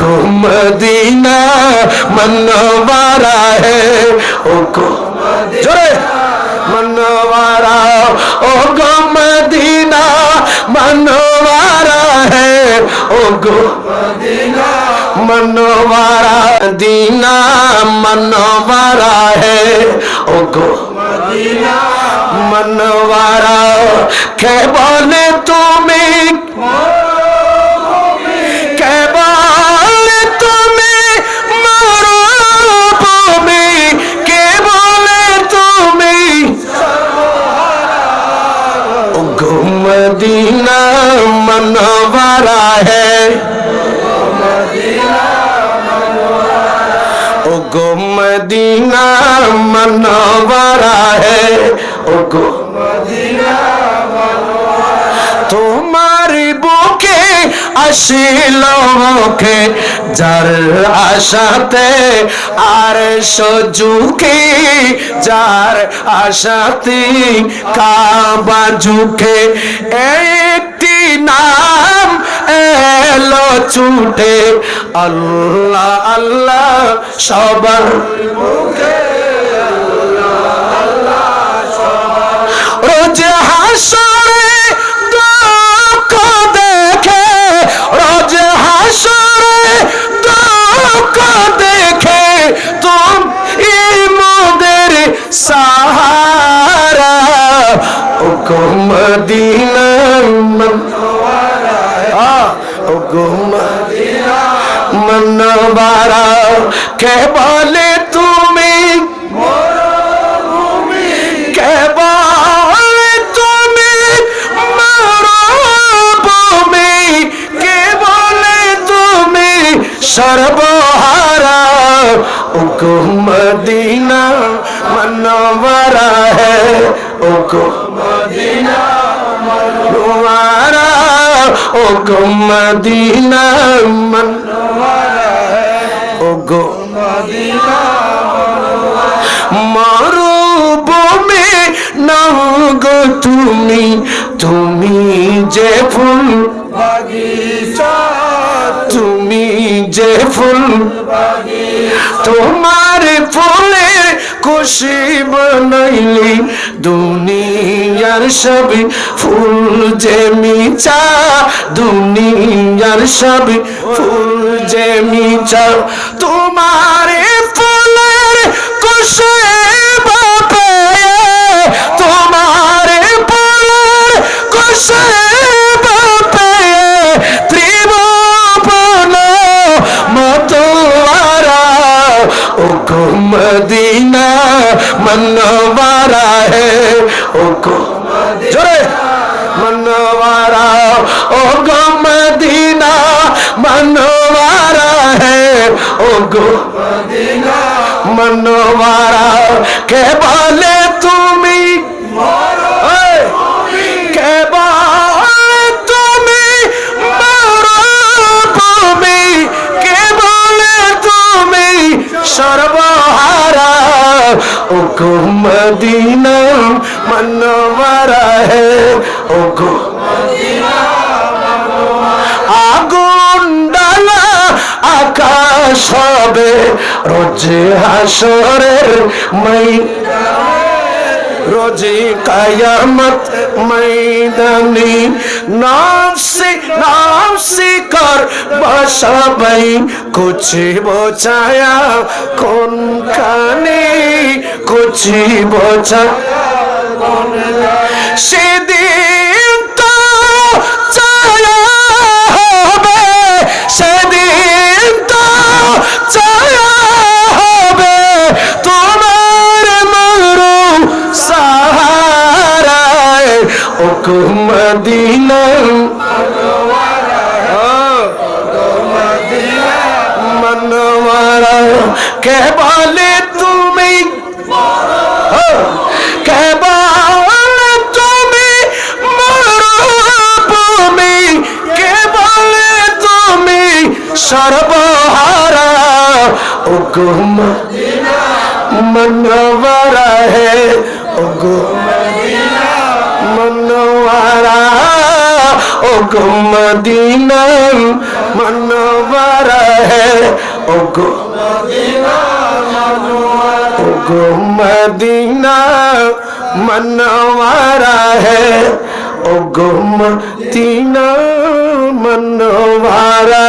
को मदीना मनवारा है ओ को जोरे मनवारा ओ को मदीना मनवारा है ओ को मदीना मनवारा दीना मनवारा है ओ को मदीना मनवारा के बोले तुम्हें मदीना मनवरा है। ओ गो मदीना मनवरा है। ओ गो मदीना तुम्हारी बुके আসিল মুখে যার আশাতে আর সজুকে যার আশাতে কাবা ঝুঁকে একটি নাম এলো ছুটে। আল্লাহ আল্লাহ, সবার রোজ ও গো মদিনা ও গো মদিনা মনবারা কে বলে তুমি কেবল তুমি মরুভূমি কেবল তুমি উগো মদিনা উগো মদিনা মরুভূমি নগো তুমি তুমি যে ফুল। তুমি যে ফুল। তোমার ফুলে খুশি বনাইলি দুনিয়ার সবে ফুল যে মিচা দুনিয়ার সবে ফুল যে মিচা তোমারে ফুলের मनवारा है ओगो जोरे मनवारा ओगो मदीना मनवारा है ओगो मदीना मनवारा के बोले ও মদিনা মনওয়ারা হে ও গো আগুন ডালা আকাশ হবে রোজে হাসরের মাই রোজি কায়ামত ময়দানি নাফসি নাফসি কর বসবাই কুছ বোঝায়া কোন কানে কুছ বোঝা মদিনা মনোয়ারা। কে বলে তুমি? কে বলে তুমি মরুভূমি? কে বলে তুমি সর্বহারা? ও মনোয়ারা হে ও গো মনোয়ারা ও গো মদিনা মনোয়ারা হে ও গো ও গো মদিনা মনোয়ারা হে ও গো মদিনা মনোয়ারা